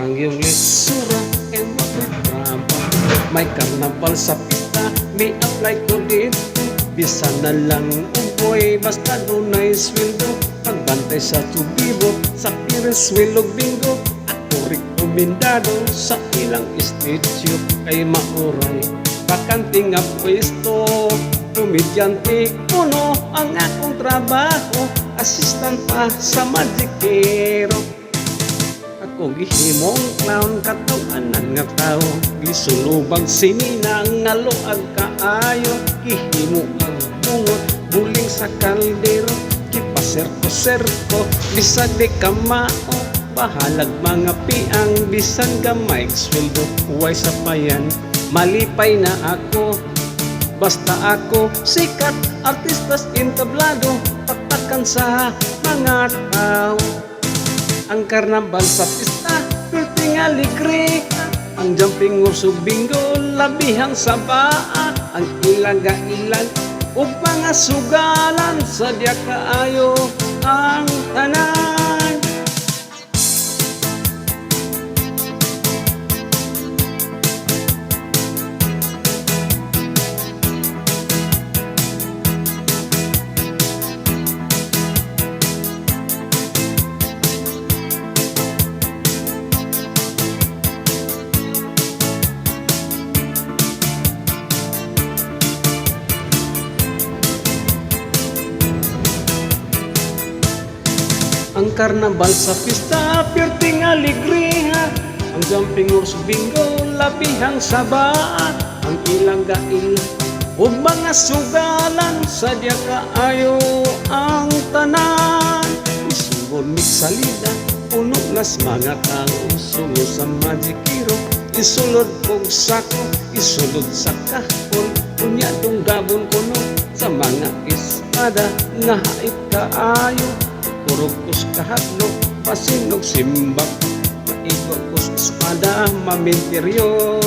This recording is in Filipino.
Parang yung lisura ay mapitraba May karnabal sa pista, may apply ko dito Bisa na lang uboy, basta doon ay sweldo. Pagbantay sa tubibo, sa Pires Wilog Bingo. Ako rekomendado sa ilang estityo Kay mauray, bakanting nga pwesto. Komedyante kuno ang akong trabaho. Assistant pa sa Magicero Ako gihimong clown katawanan nga tao. Gisulubag sinina nga loag kaayo Gihimo ang bungot buling sa kaldero Kipaserko-serko bisag di kamao Bahalag mga piang bisan gamay sweldo Huway sa payan malipay na ako. Basta ako sikat, artistas entablado Pagtakan sa mga tao Ang karnabal sa pista, kulting aligre Ang jumping urso bingo, labihang sabaa. Ang ilaga-ilag, ug mga sugalan Sadya kaayo Ang karnabal sa pista, pirting aligriha Ang jumping horse bingo, labihang sabaa Ang ilang gail, ug mga sugalan. Sadya kaayo ang tanan. Isugod mix salida, puno nas mga tao. Sungo sa magic hero, isulod kong sako. Isulod sa kahon, kunyadong gabon kuno Sa mga espada, nga hait kaayo Purog kus kahadlok, pasinog simbak. Maigo kus espada, maminteryo